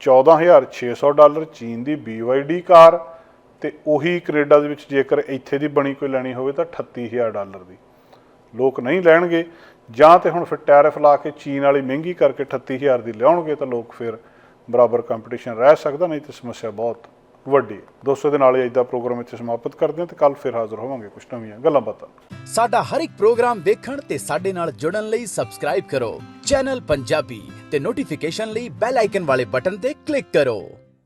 14600 ਡਾਲਰ ਚੀਨ ਦੀ BYD ਕਾਰ ਤੇ ਉਹੀ ਕੈਨੇਡਾ ਦੇ ਵਿੱਚ ਜੇਕਰ ਇੱਥੇ ਦੀ ਬਣੀ ਕੋਈ ਲੈਣੀ ਹੋਵੇ ਤਾਂ 38000 ਡਾਲਰ ਦੀ। ਲੋਕ ਨਹੀਂ ਲੈਣਗੇ, ਜਾਂ ਤੇ ਹੁਣ ਫਿਰ ਟੈਰਿਫ ਲਾ ਕੇ ਚੀਨ ਵਾਲੀ ਮਹਿੰਗੀ ਕਰਕੇ 38000 ਦੀ ਲਿਆਉਣਗੇ ਤਾਂ ਲੋਕ ਫਿਰ ਬਰਾਬਰ ਕੰਪੀਟੀਸ਼ਨ ਰਹਿ ਸਕਦਾ, ਨਹੀਂ ਤੇ ਸਮੱਸਿਆ ਬਹੁਤ ਵੱਡੀ ਦੋਸਤੋ ਦੇ ਨਾਲ ਹੀ ਅੱਜ ਦਾ ਪ੍ਰੋਗਰਾਮ ਇੱਥੇ ਸਮਾਪਤ ਕਰਦੇ ਹਾਂ ਤੇ ਕੱਲ ਫਿਰ ਹਾਜ਼ਰ ਹੋਵਾਂਗੇ ਕੁਝ ਨਵੀਆਂ ਗੱਲਾਂ ਬਾਤਾਂ। ਸਾਡਾ ਹਰ ਇੱਕ ਪ੍ਰੋਗਰਾਮ ਦੇਖਣ ਤੇ ਸਾਡੇ ਨਾਲ ਜੁੜਨ ਲਈ ਸਬਸਕ੍ਰਾਈਬ ਕਰੋ। ਚੈਨਲ ਪੰਜਾਬੀ ਤੇ ਨੋਟੀਫਿਕੇਸ਼ਨ ਲਈ ਬੈਲ ਆਈਕਨ ਵਾਲੇ ਬਟਨ ਤੇ ਕਲਿੱਕ ਕਰੋ।